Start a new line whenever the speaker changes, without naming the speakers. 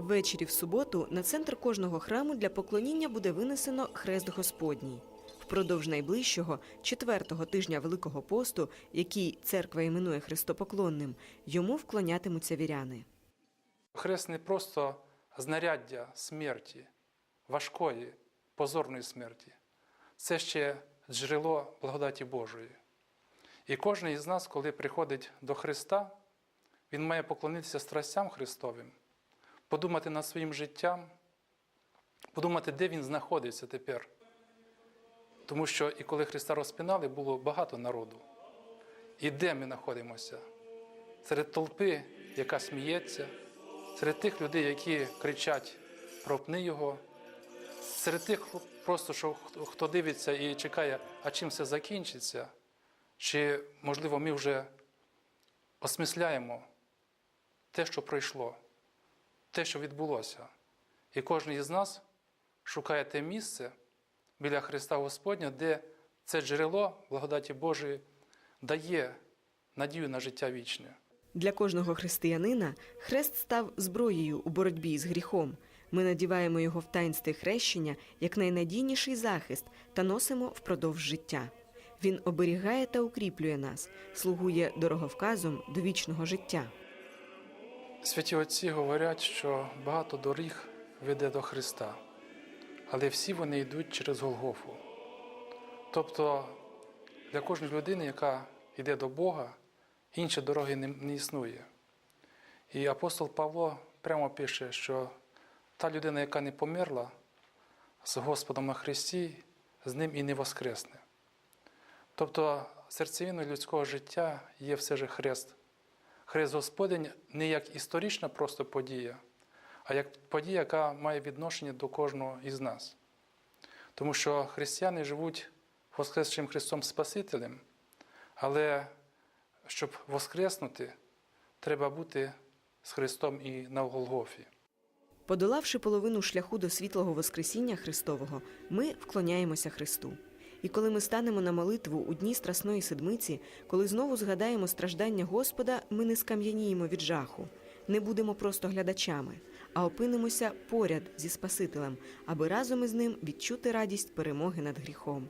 Ввечері в суботу на центр кожного храму для поклоніння буде винесено хрест Господній. Впродовж найближчого четвертого тижня Великого посту, який церква іменує хрестопоклонним, йому вклонятимуться віряни.
Хрест не просто знаряддя смерті, важкої, позорної смерті. Це ще джерело благодаті Божої. І кожен із нас, коли приходить до Христа, він має поклонитися страстям Христовим, подумати над своїм життям, подумати, де він знаходиться тепер. Тому що і коли Христа розпинали, було багато народу. І де ми знаходимося? Серед толпи, яка сміється, серед тих людей, які кричать пропни його, серед тих просто, що хто- дивиться і чекає, а чим все закінчиться, чи, можливо, ми вже осмисляємо те, що пройшло, те, що відбулося. І кожен із нас шукає те місце біля Христа Господня, де це джерело благодаті Божої дає надію на життя вічне.
Для кожного християнина хрест став зброєю у боротьбі з гріхом. Ми надіваємо його в таїнстві хрещення як найнадійніший захист та носимо впродовж життя. Він оберігає та укріплює нас, слугує дороговказом до вічного життя.
Святі Отці говорять, що багато доріг веде до Христа, але всі вони йдуть через Голгофу. Тобто для кожної людини, яка йде до Бога, іншої дороги не, існує. І апостол Павло прямо пише, що та людина, яка не померла з Господом на Христі, з ним і не воскресне. Тобто серцевиною людського життя є все же хрест. Хрест Господень не як історична просто подія, а як подія, яка має відношення до кожного із нас. Тому що християни живуть Воскресшим Христом Спасителем, але щоб воскреснути, треба бути з Христом і на Голгофі.
Подолавши половину шляху до світлого Воскресіння Христового, ми вклоняємося Христу. І коли ми станемо на молитву у дні Страсної Седмиці, коли знову згадаємо страждання Господа, ми не скам'яніємо від жаху, не будемо просто глядачами, а опинимося поряд зі Спасителем, аби разом із ним відчути радість перемоги над гріхом.